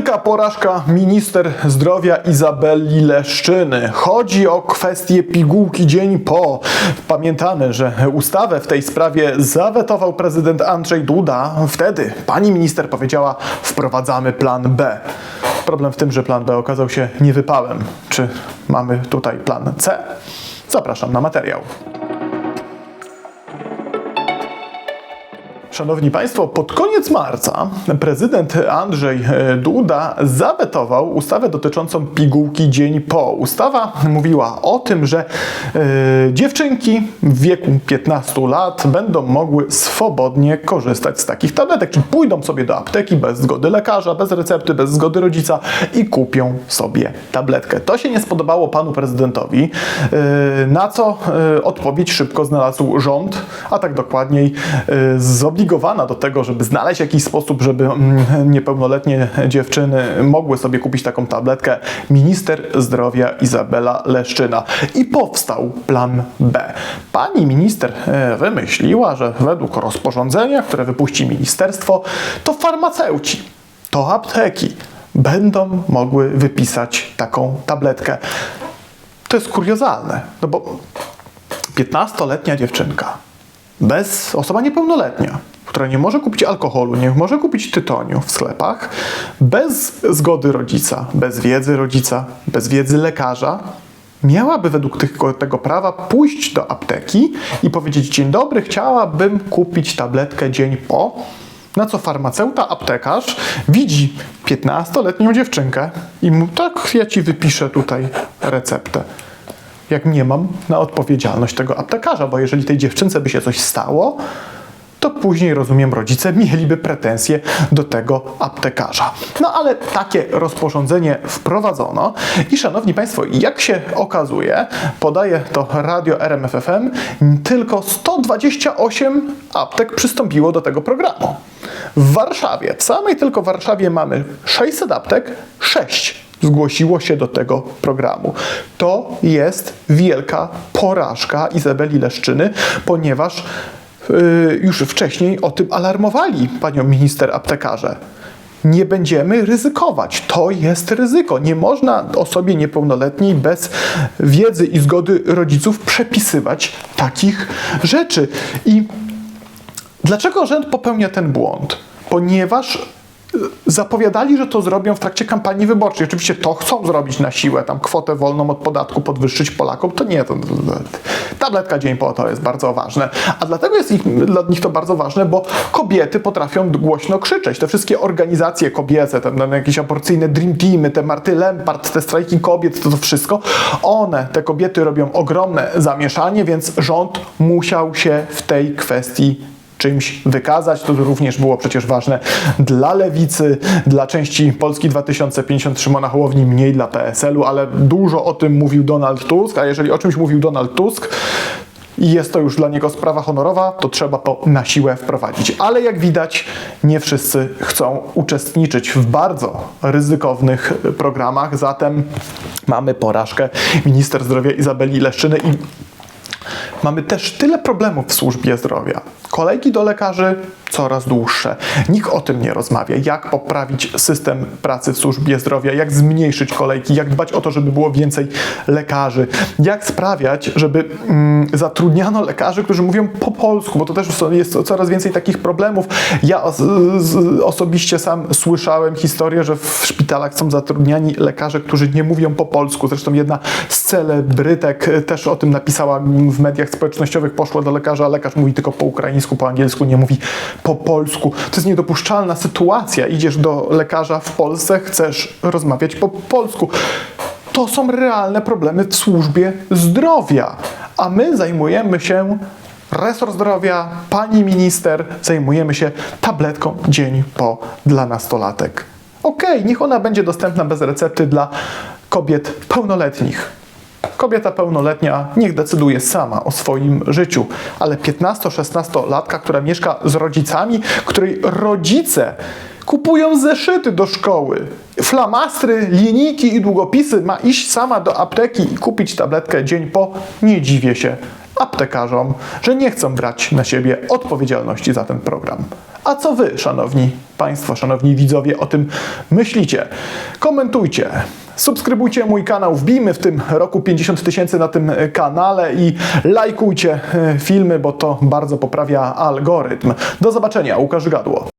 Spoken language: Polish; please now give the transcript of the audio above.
porażka minister zdrowia Izabeli Leszczyny. Chodzi o kwestię pigułki dzień po. Pamiętamy, że ustawę w tej sprawie zawetował prezydent Andrzej Duda. Wtedy pani minister powiedziała: Wprowadzamy plan B. Problem w tym, że plan B okazał się niewypałem. Czy mamy tutaj plan C? Zapraszam na materiał. Szanowni Państwo, pod koniec marca prezydent Andrzej e, Duda zawetował ustawę dotyczącą pigułki dzień po. Ustawa mówiła o tym, że e, dziewczynki w wieku 15 lat będą mogły swobodnie korzystać z takich tabletek, czyli pójdą sobie do apteki bez zgody lekarza, bez recepty, bez zgody rodzica i kupią sobie tabletkę. To się nie spodobało panu prezydentowi, e, na co e, odpowiedź szybko znalazł rząd, a tak dokładniej e, zobligowana do tego, żeby znaleźć jakiś sposób, żeby mm, niepełnoletnie dziewczyny mogły sobie kupić taką tabletkę, minister zdrowia Izabela Leszczyna. I powstał plan B. Pani minister e, wymyśliła, że według rozporządzenia, które wypuści ministerstwo, to farmaceuci, to apteki będą mogły wypisać taką tabletkę. To jest kuriozalne, no bo 15-letnia dziewczynka, bez osoba niepełnoletnia, która nie może kupić alkoholu, nie może kupić tytoniu w sklepach, bez zgody rodzica, bez wiedzy rodzica, bez wiedzy lekarza, miałaby według tego, tego prawa pójść do apteki i powiedzieć: Dzień dobry, chciałabym kupić tabletkę dzień po. Na co farmaceuta, aptekarz widzi 15-letnią dziewczynkę i mu tak, ja ci wypiszę tutaj receptę jak nie mam na odpowiedzialność tego aptekarza, bo jeżeli tej dziewczynce by się coś stało, to później, rozumiem, rodzice mieliby pretensje do tego aptekarza. No ale takie rozporządzenie wprowadzono i szanowni Państwo, jak się okazuje, podaje to radio RMFFM, tylko 128 aptek przystąpiło do tego programu. W Warszawie, w samej tylko Warszawie mamy 600 aptek, 6 zgłosiło się do tego programu. To jest wielka porażka Izabeli Leszczyny, ponieważ już wcześniej o tym alarmowali panią minister aptekarze. Nie będziemy ryzykować. To jest ryzyko. Nie można osobie niepełnoletniej bez wiedzy i zgody rodziców przepisywać takich rzeczy. I dlaczego rząd popełnia ten błąd? Ponieważ zapowiadali, że to zrobią w trakcie kampanii wyborczej. Oczywiście to chcą zrobić na siłę, tam kwotę wolną od podatku podwyższyć Polakom, to nie, to, to, to tabletka dzień po to jest bardzo ważne. A dlatego jest ich, dla nich to bardzo ważne, bo kobiety potrafią głośno krzyczeć. Te wszystkie organizacje kobiece, te no, jakieś aborcyjne dream teamy, te Marty Lempart, te strajki kobiet, to, to wszystko, one, te kobiety robią ogromne zamieszanie, więc rząd musiał się w tej kwestii czymś wykazać. To również było przecież ważne dla lewicy, dla części Polski 2050 Szymona Hołowni, mniej dla PSL-u, ale dużo o tym mówił Donald Tusk, a jeżeli o czymś mówił Donald Tusk, i jest to już dla niego sprawa honorowa, to trzeba to na siłę wprowadzić. Ale jak widać, nie wszyscy chcą uczestniczyć w bardzo ryzykownych programach, zatem mamy porażkę minister zdrowia Izabeli Leszczyny i Mamy też tyle problemów w służbie zdrowia. Kolejki do lekarzy coraz dłuższe. Nikt o tym nie rozmawia. Jak poprawić system pracy w służbie zdrowia, jak zmniejszyć kolejki, jak dbać o to, żeby było więcej lekarzy, jak sprawiać, żeby mm, zatrudniano lekarzy, którzy mówią po polsku, bo to też jest coraz więcej takich problemów. Ja os osobiście sam słyszałem historię, że w szpitalach są zatrudniani lekarze, którzy nie mówią po polsku. Zresztą jedna z celebrytek też o tym napisała w mediach społecznościowych, poszła do lekarza, a lekarz mówi tylko po ukraińsku, po angielsku, nie mówi po polsku. To jest niedopuszczalna sytuacja. Idziesz do lekarza w Polsce, chcesz rozmawiać po polsku. To są realne problemy w służbie zdrowia, a my zajmujemy się resort zdrowia, pani minister, zajmujemy się tabletką dzień po dla nastolatek. Okej, okay, niech ona będzie dostępna bez recepty dla kobiet pełnoletnich. Kobieta pełnoletnia niech decyduje sama o swoim życiu, ale 15-16-latka, która mieszka z rodzicami, której rodzice kupują zeszyty do szkoły, flamastry, linijki i długopisy, ma iść sama do apteki i kupić tabletkę dzień po, nie dziwię się aptekarzom, że nie chcą brać na siebie odpowiedzialności za ten program. A co wy, szanowni państwo, szanowni widzowie, o tym myślicie? Komentujcie. Subskrybujcie mój kanał, wbijmy w tym roku 50 tysięcy na tym e, kanale i lajkujcie e, filmy, bo to bardzo poprawia algorytm. Do zobaczenia, Łukasz Gadło.